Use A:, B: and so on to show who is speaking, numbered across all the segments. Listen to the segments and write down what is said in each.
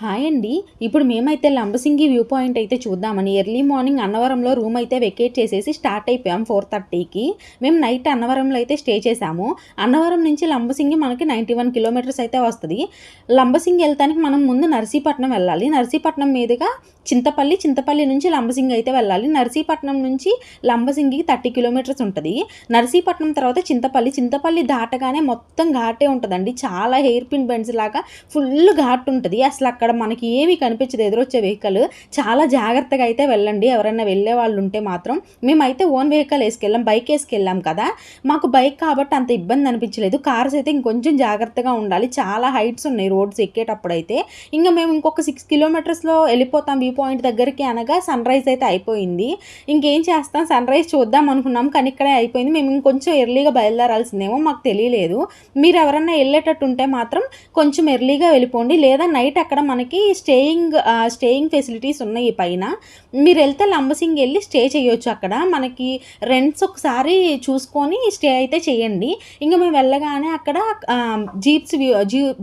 A: Hi అండి. ఇప్పుడు మేమైతే లంబసింగి వ్యూ పాయింట్ అయితే చూద్దామని ఎర్లీ మార్నింగ్ అన్నవరంలో రూమ్ అయితే వెకేట్ చేసేసి స్టార్ట్ అయిపోయాం ఫోర్ థర్టీకి. మేము నైట్ అన్నవరంలో అయితే స్టే చేసాము అన్నవరం నుంచి లంబసింగి మనకి నైంటీ వన్ కిలోమీటర్స్ అయితే వస్తుంది. లంబసింగి వెళ్తానికి మనం ముందు నర్సీపట్నం వెళ్ళాలి. నర్సీపట్నం మీదుగా చింతపల్లి చింతపల్లి నుంచి లంబసింగి అయితే వెళ్ళాలి. నర్సీపట్నం నుంచి లంబసింగికి థర్టీ కిలోమీటర్స్ ఉంటుంది. నర్సీపట్నం తర్వాత చింతపల్లి. చింతపల్లి దాటగానే మొత్తం ఘాటే ఉంటుందండి. చాలా హెయిర్ పిన్ బెండ్స్ లాగా ఫుల్ ఘాట్ ఉంటుంది. అసలు అక్కడ మనకి ఏమీ కనిపించదు ఎదురొచ్చే వెహికల్. చాలా జాగ్రత్తగా అయితే వెళ్ళండి. ఎవరైనా వెళ్ళే వాళ్ళు ఉంటే మాత్రం. మేమైతే ఓన్ వెహికల్ వేసుకెళ్ళాం. బైక్ వేసుకెళ్ళాం కదా. మాకు బైక్ కాబట్టి అంత ఇబ్బంది అనిపించలేదు. కార్స్ అయితే ఇంకొంచెం జాగ్రత్తగా ఉండాలి. చాలా హైట్స్ ఉన్నాయి రోడ్స్ ఎక్కేటప్పుడు అయితే. ఇంకా మేము ఇంకొక సిక్స్ కిలోమీటర్స్లో వెళ్ళిపోతాం వ్యూ పాయింట్ దగ్గరికి అనగా సన్ రైజ్ అయితే అయిపోయింది. ఇంకేం చేస్తాం? సన్ రైజ్ చూద్దాం అనుకున్నాం. కానీ ఇక్కడే అయిపోయింది. మేము ఇంకొంచెం ఎర్లీగా బయలుదేరాల్సిందేమో మాకు తెలియలేదు. మీరు ఎవరన్నా వెళ్ళేటట్టు ఉంటే మాత్రం కొంచెం ఎర్లీగా వెళ్ళిపోండి. లేదా నైట్ అక్కడ మనకి స్టేయింగ్ స్టేయింగ్ ఫెసిలిటీస్ ఉన్నాయి పైన. మీరు వెళ్తే లంబసింగ్ వెళ్ళి స్టే చేయొచ్చు అక్కడ. మనకి రెంట్స్ ఒకసారి చూసుకొని స్టే అయితే చేయండి. ఇంకా మేము వెళ్ళగానే అక్కడ జీప్స్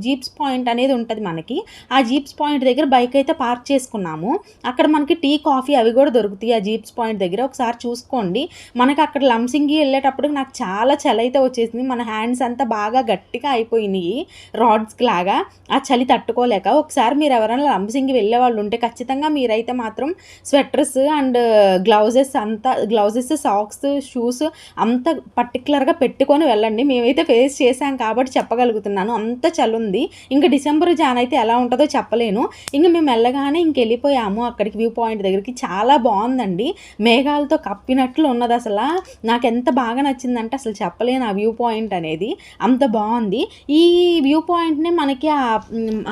A: జీప్స్ పాయింట్ అనేది ఉంటుంది మనకి. ఆ జీప్స్ పాయింట్ దగ్గర బైక్ అయితే పార్క్ చేసుకున్నాము. అక్కడ మనకి టీ కాఫీ అవి కూడా దొరుకుతాయి ఆ జీప్స్ పాయింట్ దగ్గర. ఒకసారి చూసుకోండి. మనకి అక్కడ లంసింగి వెళ్ళేటప్పుడు నాకు చాలా చలి అయితే వచ్చేసింది. మన హ్యాండ్స్ అంతా బాగా గట్టిగా అయిపోయినాయి. రాడ్స్కి లాగా. ఆ చలి తట్టుకోలేక. ఒకసారి మీరు ఎవరైనా లంబసింగి వెళ్ళే వాళ్ళు ఉంటే ఖచ్చితంగా మీరైతే మాత్రం స్వెటర్స్ అండ్ గ్లౌజెస్ అంతా గ్లౌజెస్ సాక్స్ షూస్ అంత పర్టికులర్గా పెట్టుకొని వెళ్ళండి. మేమైతే ఫేస్ చేసాం కాబట్టి చెప్పగలుగుతున్నాను. అంత చలి ఉంది ఇంకా డిసెంబర్ జాన్ అయితే ఎలా ఉంటుందో చెప్పలేను. ఇంకా మేము వెళ్ళగానే ఇంక వెళ్ళిపోయాము అక్కడికి వ్యూ పాయింట్ దగ్గరికి. చాలా బాగుందండి. మేఘాలతో కప్పినట్లు ఉన్నది అసలు. నాకు ఎంత బాగా నచ్చిందంటే అసలు చెప్పలేను ఆ వ్యూ పాయింట్ అనేది. అంత బాగుంది. ఈ వ్యూ పాయింట్ని మనకి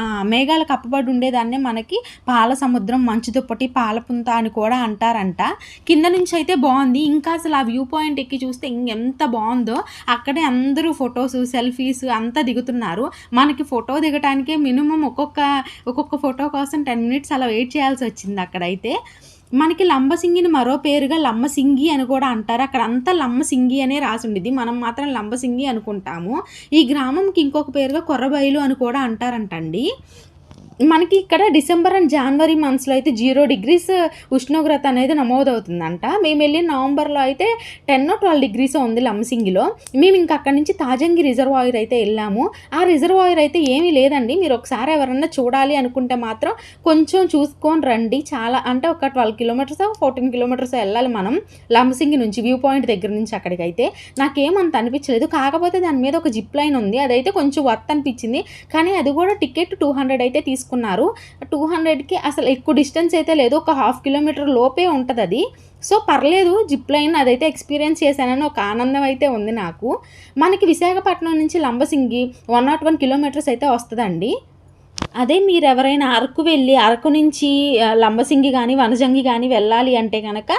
A: ఆ మేఘాలు కప్పబడి ఉండేదాన్నే మనకి పాల సముద్రం మంచు దుప్పటి పాలపుంత అని కూడా అంటారంట. కింద నుంచి అయితే బాగుంది ఇంకా అసలు ఆ వ్యూ పాయింట్ ఎక్కి చూస్తే ఇంకెంత బాగుందో అక్కడే అందరూ ఫొటోస్ సెల్ఫీస్ అంతా దిగుతున్నారు. మనకి ఫోటో దిగటానికే మినిమం ఒక్కొక్క ఒక్కొక్క ఫోటో కోసం టెన్ మినిట్స్ అలా వెయిట్ చేయాల్సి వచ్చింది అక్కడైతే. మనకి లంబసింగిని మరో పేరుగా లమ్మసింగి అని కూడా అంటారు. అక్కడ అంతా లమ్మసింగి అనే రాసి ఉండిద్ది మనం మాత్రం లంబసింగి అనుకుంటాము. ఈ గ్రామంకి ఇంకొక పేరుగా కొర్రబయలు అని కూడా అంటారంటండి. మనకి ఇక్కడ డిసెంబర్ అండ్ జనవరి మంత్స్లో అయితే జీరో డిగ్రీస్ ఉష్ణోగ్రత అనేది నమోదవుతుందంట. మేము వెళ్ళిన నవంబర్లో అయితే టెన్ ట్వెల్వ్ డిగ్రీస్ ఉంది లంసింగిలో. మేము ఇంకా అక్కడి నుంచి తాజంగి రిజర్వాయర్ అయితే వెళ్ళాము. ఆ రిజర్వాయర్ అయితే ఏమీ లేదండి. మీరు ఒకసారి ఎవరన్నా చూడాలి అనుకుంటే మాత్రం కొంచెం చూసుకొని రండి. చాలా అంటే ఒక ట్వెల్వ్ కిలోమీటర్స్ ఫోర్టీన్ కిలోమీటర్స్ వెళ్ళాలి మనం లంసింగి నుంచి వ్యూ పాయింట్ దగ్గర నుంచి అక్కడికి అయితే. నాకేమంత అనిపించలేదు. కాకపోతే దాని మీద ఒక జిప్ లైన్ ఉంది. అదైతే కొంచెం వర్త్ అనిపించింది. కానీ అది కూడా టికెట్ టూ హండ్రెడ్ అయితే తీసుకున్నారు. టూ హండ్రెడ్కి అసలు ఎక్కువ డిస్టెన్స్ అయితే లేదు. ఒక హాఫ్ కిలోమీటర్ లోపే ఉంటుంది అది. సో పర్లేదు జిప్ లైన్ అదైతే ఎక్స్పీరియన్స్ చేశానని ఒక ఆనందం అయితే ఉంది నాకు. మనకి విశాఖపట్నం నుంచి Lambasingi one nought one kilometres అయితే వస్తుందండి. అదే మీరు ఎవరైనా అరకు వెళ్ళి అరకు నుంచి లంబసింగి కానీ వనజంగి కానీ వెళ్ళాలి అంటే కనుక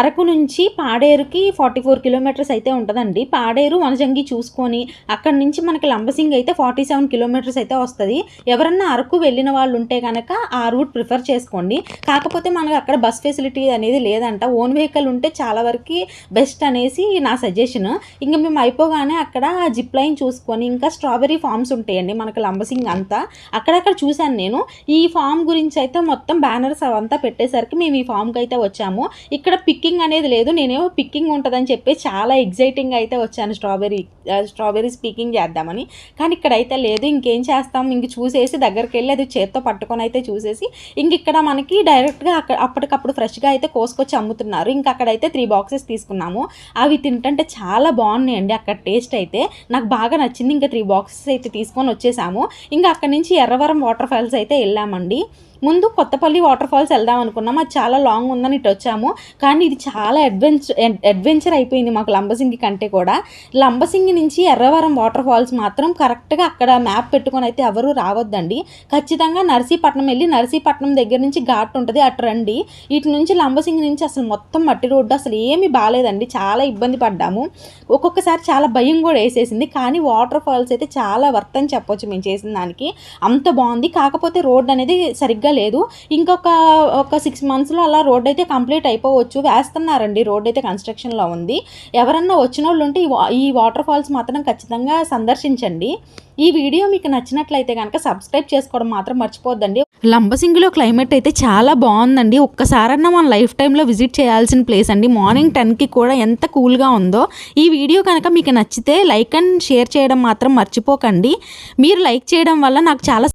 A: అరకు నుంచి పాడేరుకి ఫార్టీ ఫోర్ కిలోమీటర్స్ అయితే ఉంటుందండి. పాడేరు వనజంగి చూసుకొని అక్కడి నుంచి మనకి లంబసింగి అయితే ఫార్టీ సెవెన్ కిలోమీటర్స్ అయితే వస్తుంది. ఎవరన్నా అరకు వెళ్ళిన వాళ్ళు ఉంటే కనుక ఆ రూట్ ప్రిఫర్ చేసుకోండి. కాకపోతే మనకు అక్కడ బస్ ఫెసిలిటీ అనేది లేదంట. ఓన్ వెహికల్ ఉంటే చాలా వరకు బెస్ట్ అనేసి నా సజెషన్. ఇంకా మేము అయిపోగానే అక్కడ జిప్ లైన్ చూసుకొని ఇంకా స్ట్రాబెరీ ఫార్మ్స్ ఉంటాయండి మనకు లంబసింగ్ అంతా. అక్కడక్కడ చూశాను నేను. ఈ ఫామ్ గురించి అయితే మొత్తం బ్యానర్స్ అవంతా పెట్టేసరికి మేము ఈ ఫామ్కి అయితే వచ్చాము. ఇక్కడ పిక్కింగ్ అనేది లేదు. నేనేమో పిక్కింగ్ ఉంటుందని చెప్పి చాలా ఎగ్జైటింగ్ అయితే వచ్చాను స్ట్రాబెరీ స్ట్రాబెరీస్ పికింగ్ చేద్దామని. కానీ ఇక్కడ అయితే లేదు. ఇంకేం చేస్తాం? ఇంక చూసేసి దగ్గరికి వెళ్ళి అది చేత్తో పట్టుకొని అయితే చూసేసి ఇంక ఇక్కడ మనకి డైరెక్ట్గా అక్కడ అప్పటికప్పుడు ఫ్రెష్గా అయితే కోసుకొచ్చి అమ్ముతున్నారు. ఇంక అక్కడైతే త్రీ బాక్సెస్ తీసుకున్నాము. అవి తింటుంటే చాలా బాగున్నాయండి. అక్కడ టేస్ట్ అయితే. నాకు బాగా నచ్చింది. ఇంకా త్రీ బాక్సెస్ అయితే తీసుకొని వచ్చేసాము. ఇంకా అక్కడ నుంచి ఎర్రవరం వాటర్ ఫాల్స్ అయితే వెళ్ళామండి. ముందు కొత్తపల్లి వాటర్ ఫాల్స్ వెళ్దాం అనుకున్నాం. అది చాలా లాంగ్ ఉందని ఇటు వచ్చాము. కానీ ఇది చాలా అడ్వెంచర్ అడ్వెంచర్ అయిపోయింది మాకు లంబసింగి కంటే కూడా. లంబసింగి నుంచి ఎర్రవరం వాటర్ ఫాల్స్ మాత్రం కరెక్ట్గా అక్కడ మ్యాప్ పెట్టుకొని అయితే ఎవరు రావద్దండి. ఖచ్చితంగా నర్సీపట్నం వెళ్ళి నర్సీపట్నం దగ్గర నుంచి ఘాట్ ఉంటుంది అటు రండి. ఇటు నుంచి లంబసింగి నుంచి అసలు మొత్తం మట్టి రోడ్డు అసలు ఏమీ బాగాలేదండి. చాలా ఇబ్బంది పడ్డాము. ఒక్కొక్కసారి చాలా భయం కూడా వేసేసింది. కానీ వాటర్ ఫాల్స్ అయితే చాలా వర్త్ అని చెప్పొచ్చు మేము చేసిన దానికి. అంత బాగుంది. కాకపోతే రోడ్ అనేది సరిగ్గా లేదు. ఇంకొక ఒక సిక్స్ మంత్స్లో అలా రోడ్ అయితే కంప్లీట్ అయిపోవచ్చు. వేస్తున్నారండి. రోడ్ అయితే కన్స్ట్రక్షన్లో ఉంది. ఎవరన్నా వచ్చిన వాళ్ళు ఉంటే ఈ ఈ వాటర్ ఫాల్స్ మాత్రం ఖచ్చితంగా సందర్శించండి. ఈ వీడియో మీకు నచ్చినట్లయితే కనుక సబ్స్క్రైబ్ చేసుకోవడం మాత్రం మర్చిపోద్దండి. లంబసింగిలో క్లైమేట్ అయితే చాలా బాగుందండి. ఒక్కసారన్నా మన లైఫ్ టైంలో విజిట్ చేయాల్సిన ప్లేస్ అండి. మార్నింగ్ టెన్కి కూడా ఎంత కూల్గా ఉందో. ఈ వీడియో కనుక మీకు నచ్చితే లైక్ అండ్ షేర్ చేయడం మాత్రం మర్చిపోకండి. మీరు లైక్ చేయడం వల్ల నాకు చాలా